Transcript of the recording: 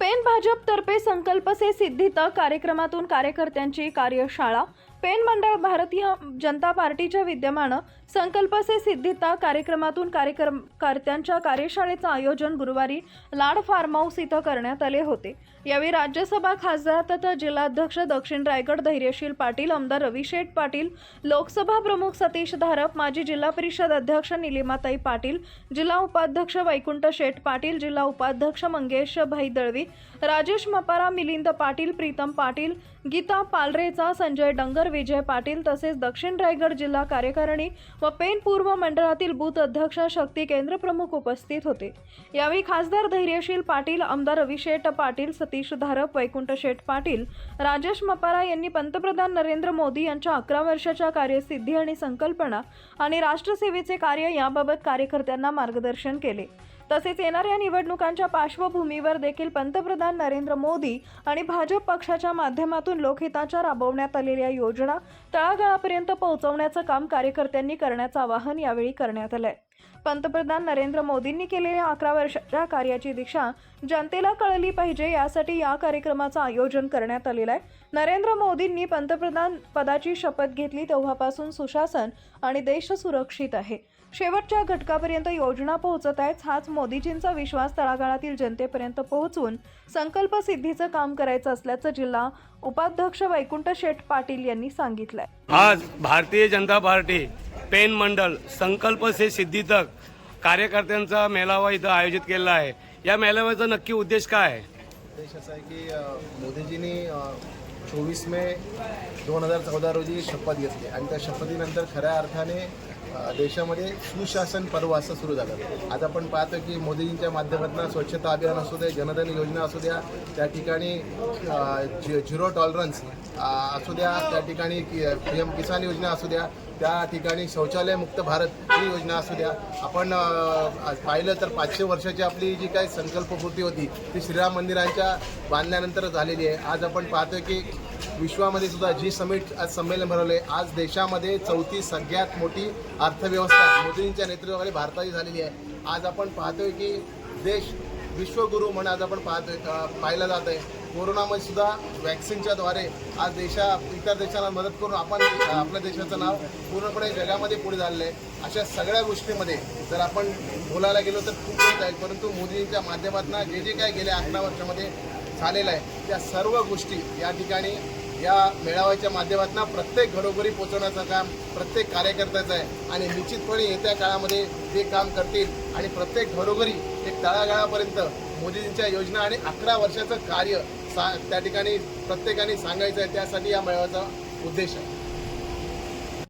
Pen भाजपतर्फे संकल्प से सिद्धी कार्यक्रमातून कार्यकर्त्यांची कार्यशाळा. पेन मंडळ भारतीय जनता पार्टीच्या विद्यमानं संकल्प से सिद्धिता कार्यक्रमातून कार्यकर्त्यांच्या कार्यशाळेचं आयोजन गुरुवारी लाड फार्म हाऊस इथं करण्यात आले होते. यावेळी राज्यसभा खासदार तथा जिल्हाध्यक्ष दक्षिण रायगड धैर्यशील पाटील आमदार रविशेठ पाटील लोकसभा प्रमुख सतीश धारप माजी जिल्हा परिषद अध्यक्ष निलिमाताई पाटील जिल्हा उपाध्यक्ष वैकुंठ शेठ पाटील जिल्हा उपाध्यक्ष मंगेश भाई दळवी राजेश मपारा मिलिंद पाटील प्रीतम पाटील गीता पालरेचा संजय डंगर विजय पाटील तसेच दक्षिण रायगड जिल्हा कार्यकारिणी व पेन पूर्व मंडळातील बूथ अध्यक्ष शक्ती केंद्र प्रमुख उपस्थित होते. यावेळी खासदार धैर्यशील पाटील आमदार रविशेठ पाटील सतीश धारप वैकुंठ शेठ पाटील राजेश मपारा यांनी पंतप्रधान नरेंद्र मोदी यांच्या अकरा वर्षाच्या कार्यसिद्धी आणि संकल्पना आणि राष्ट्रसेवेचे कार्य याबाबत कार्यकर्त्यांना मार्गदर्शन केले. तसेच येणाऱ्या निवडणुकांच्या पार्श्वभूमीवर देखील पंतप्रधान नरेंद्र मोदी आणि भाजप पक्षाच्या माध्यमातून लोकहिताच्या राबवण्यात आलेल्या योजना तळागाळापर्यंत पोहोचवण्याचं काम कार्यकर्त्यांनी करण्याचं आवाहन यावेळी करण्यात आलंय. पंतप्रधान नरेंद्र मोदींनी केलेल्या अकरा वर्षाच्या कार्याची दिशा जनतेला कळली पाहिजे यासाठी या कार्यक्रमाचं आयोजन करण्यात आलेलं आहे. नरेंद्र मोदींनी पंतप्रधान पदाची शपथ घेतली तेव्हापासून सुशासन आणि देश सुरक्षित आहे. शेवटच्या घटकापर्यंत योजना पोहोचत आहेत हाच मोदीजींचा विश्वास तळागाळातील जनतेपर्यंत पोहोचून संकल्प सिद्धीचं काम करायचं असल्याचं जिल्हा उपाध्यक्ष वैकुंठ शेठ पाटील यांनी सांगितलंय. आज भारतीय जनता पार्टी पेन मंडल संकल्प से सिद्धी तक कार्यकर्त्यांचा मेळावा इथं आयोजित केलेला आहे. या मेळाव्याचा नक्की उद्देश काय आहे? उद्देश असा आहे की मोदीजींनी चोवीस मे दोन हजार चौदा रोजी शपथ घेतली आणि त्या शपथीनंतर खऱ्या अर्थाने देशामध्ये सुशासन पर्व असं सुरू झालं. आज आपण पाहतो की मोदीजींच्या माध्यमातून स्वच्छता अभियान असू दे जनधन योजना असू द्या त्या ठिकाणी झिरो टॉलरन्स असू द्या त्या ठिकाणी पी एम किसान योजना असू द्या त्या ठिकाणी शौचालय मुक्त भारत ही योजना असू द्या. आपण पाहिलं तर पाचशे वर्षाची आपली जी काही संकल्पपूर्ती होती ती श्रीराम मंदिरांच्या बांधल्यानंतर झालेली आहे. आज आपण पाहतोय की विश्वामध्ये सुद्धा जी समिट आज संमेलन भरवले आज देशामध्ये चौथी सगळ्यात मोठी अर्थव्यवस्था मोदींच्या नेतृत्वाखाली भारताची झालेली आहे. आज आपण पाहतोय की देश विश्वगुरू म्हणून आज आपण पाहतोय पाहिलं जात आहे कोरोनामध्ये सुद्धा व्हॅक्सिनच्या द्वारे आज देशा इतर देशाला मदत करून आपण आपल्या देशाचं नाव पूर्णपणे जगामध्ये पुढे झालेलं आहे अशा सगळ्या गोष्टीमध्ये जर आपण बोलायला गेलो तर खूप होत आहे परंतु मोदींच्या माध्यमातून जे जे काय गेल्या अकरा वर्षामध्ये झालेलं आहे त्या सर्व गोष्टी या ठिकाणी या मेळाव्याच्या माध्यमातून प्रत्येक घरोघरी पोहोचवण्याचं काम प्रत्येक कार्यकर्त्याचं आहे. आणि निश्चितपणे येत्या काळामध्ये ते काम करतील. आणि प्रत्येक घरोघरी एक तळागाळापर्यंत मोदीजींच्या योजना आणि अकरा वर्षाचं कार्य सा त्या ठिकाणी प्रत्येकाने सांगायचं आहे. त्यासाठी या मेळाव्याचा उद्देश आहे.